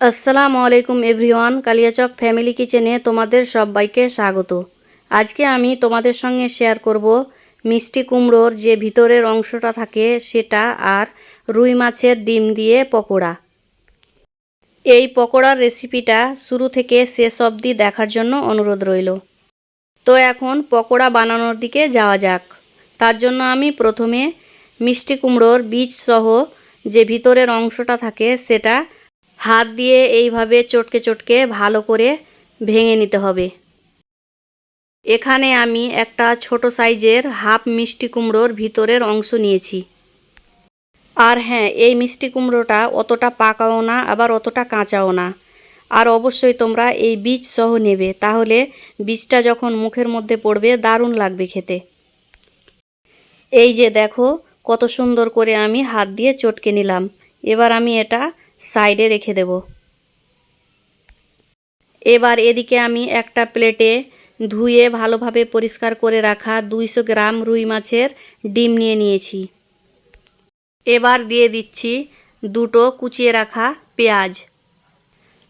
আসসালামু আলাইকুম everyone, Kaliachak family কিচেনে তোমাদের সবাইকে স্বাগত। আজকে আমি তোমাদের সঙ্গে শেয়ার করব মিষ্টি কুমড়োর যে ভিতরের অংশটা থাকে সেটা আর রুই মাছের ডিম দিয়ে পকোড়া। এই পকোড়ার রেসিপিটা শুরু থেকে শেষ অবধি দেখার জন্য অনুরোধ রইল। তো এখন পকোড়া বানানোর দিকে যাওয়া যাক। তার জন্য আমি প্রথমে মিষ্টি কুমড়োর বীজ সহ যে ভিতরের অংশটা থাকে সেটা হাত দিয়ে এইভাবে চটকে চটকে ভালো করে ভেঙে নিতে হবে। এখানে আমি একটা ছোট সাইজের হাফ মিষ্টি কুমড়োর ভিতরের অংশ নিয়েছি। আর হ্যাঁ এই মিষ্টি কুমড়োটা অতটা পাকাও না, আবার অতটা কাঁচাও না। আর অবশ্যই তোমরা এই বীজ সহ নেবে, তাহলে বীজটা যখন মুখের মধ্যে পড়বে, দারুণ লাগবে খেতে। এই যে দেখো, কত সুন্দর করে আমি হাত দিয়ে চটকে নিলাম। এবার আমি এটা সাইডে রেখে দেব। এবার এদিকে আমি একটা প্লেটে ধুয়ে ভালোভাবে পরিষ্কার করে রাখা দুইশো গ্রাম রুই মাছের ডিম নিয়ে নিয়েছি। এবার দিয়ে দিচ্ছি দুটো কুচিয়ে রাখা পেঁয়াজ।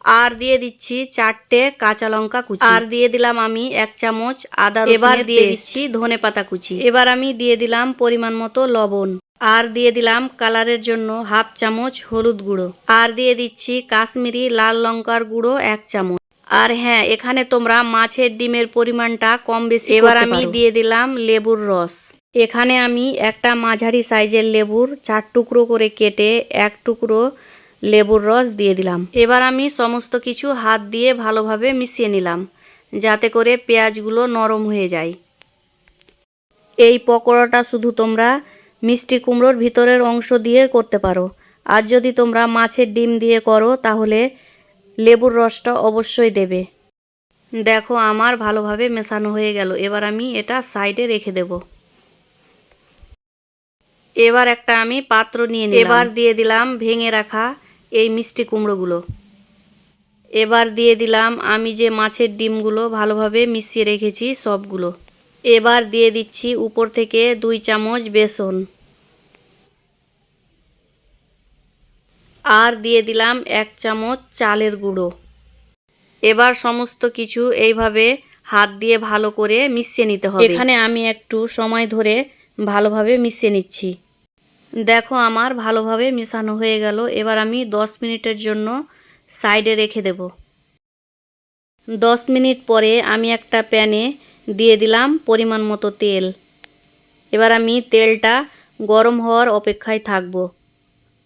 আর দিয়ে দিচ্ছি চারটে কাঁচা লঙ্কা কুচি। আর দিয়ে দিলাম আমি এক চামচ আদা এবার দিয়ে দিচ্ছি ধনে পাতা কুচি। এবার আমি দিয়ে দিলাম পরিমাণ মতো লবণ। আর দিয়ে দিলাম কালারের জন্য হাফ চামচ হলুদ গুঁড়ো। আর দিয়ে দিচ্ছি কাশ্মীরি লাল লঙ্কার গুঁড়ো এক চামচ। আর হ্যাঁ এখানে তোমরা মাছের ডিমের পরিমাণটা কম বেশি এবার আমি দিয়ে দিলাম লেবুর রস। এখানে আমি একটা মাঝারি সাইজের লেবুর চার টুকরো করে কেটে এক টুকরো লেবুর রস দিয়ে দিলাম। এবার আমি সমস্ত কিছু হাত দিয়ে ভালোভাবে মিশিয়ে নিলাম যাতে করে পেঁয়াজগুলো নরম হয়ে যায়। এই পকোড়াটা শুধু তোমরা মিষ্টি কুমড়োর ভিতরের অংশ দিয়ে করতে পারো। আর যদি তোমরা মাছের ডিম দিয়ে করো, তাহলে লেবুর রসটা অবশ্যই দেবে। দেখো, আমার ভালোভাবে মেশানো হয়ে গেল। এবার আমি এটা সাইডে রেখে দেব। এবার একটা আমি পাত্র নিয়ে এবার দিয়ে দিলাম ভেঙে রাখা এই মিষ্টি কুমড়োগুলো। এবার দিয়ে দিলাম আমি যে মাছের ডিমগুলো ভালোভাবে মিশিয়ে রেখেছি সবগুলো। এবার দিয়ে দিচ্ছি উপর থেকে দুই চামচ বেসন। আর দিয়ে দিলাম এক চামচ চালের গুঁড়ো। এবার সমস্ত কিছু এইভাবে হাত দিয়ে ভালো করে মিশিয়ে নিতে হবে। এখানে আমি একটু সময় ধরে ভালোভাবে মিশিয়ে নিচ্ছি। দেখো আমার ভালোভাবে মিশানো হয়ে গেল। এবার আমি দশ মিনিটের জন্য সাইডে রেখে দেব। দশ মিনিট পরে আমি একটা প্যানে দিয়ে দিলাম পরিমাণ মতো তেল। এবার আমি তেলটা গরম হওয়ার অপেক্ষায় থাকব।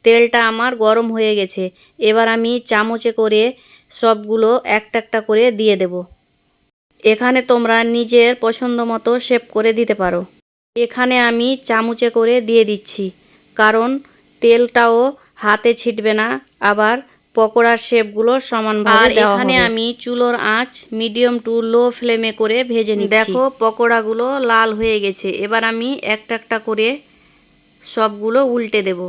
তেলটা আমার গরম হয়ে গেছে। এবার আমি চামচে করে সবগুলো একটা একটা করে দিয়ে দেব। এখানে তোমরা নিজের পছন্দ মতো শেপ করে দিতে পারো। এখানে আমি চামচে করে দিয়ে দিচ্ছি। কারণ তেলটাও হাতে ছিটবে না আবার পকোড়ার শেপগুলো সমানভাবে দেওয়া এখানে আমি চুলোর আঁচ মিডিয়াম টু লো ফ্লেমে করে ভেজে নিই দেখো পকোড়াগুলো লাল হয়ে গেছে। এবার আমি একটা একটা করে সবগুলো উল্টে দেব।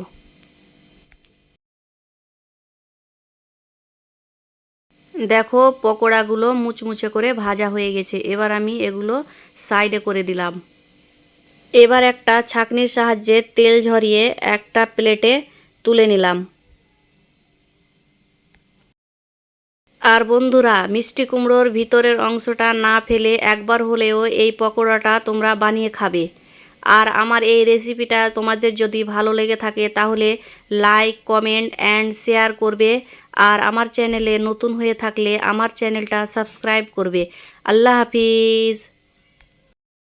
দেখো, পকোড়াগুলো মুচমুচে করে ভাজা হয়ে গেছে। এবার আমি এগুলো সাইডে করে দিলাম। এবার একটা ছাকনির সাহায্যে তেল ঝরিয়ে একটা প্লেটে তুলে নিলাম। আর বন্ধুরা, মিষ্টি কুমড়োর ভিতরের অংশটা না ফেলে একবার হলেও এই পকোড়াটা তোমরা বানিয়ে খাবে। আর আমার এই রেসিপিটা তোমাদের যদি ভালো লেগে থাকে, তাহলে লাইক কমেন্ট অ্যান্ড শেয়ার করবে। আর আমার চ্যানেলে নতুন হয়ে থাকলে আমার চ্যানেলটা সাবস্ক্রাইব করবে। আল্লাহ হাফিজ।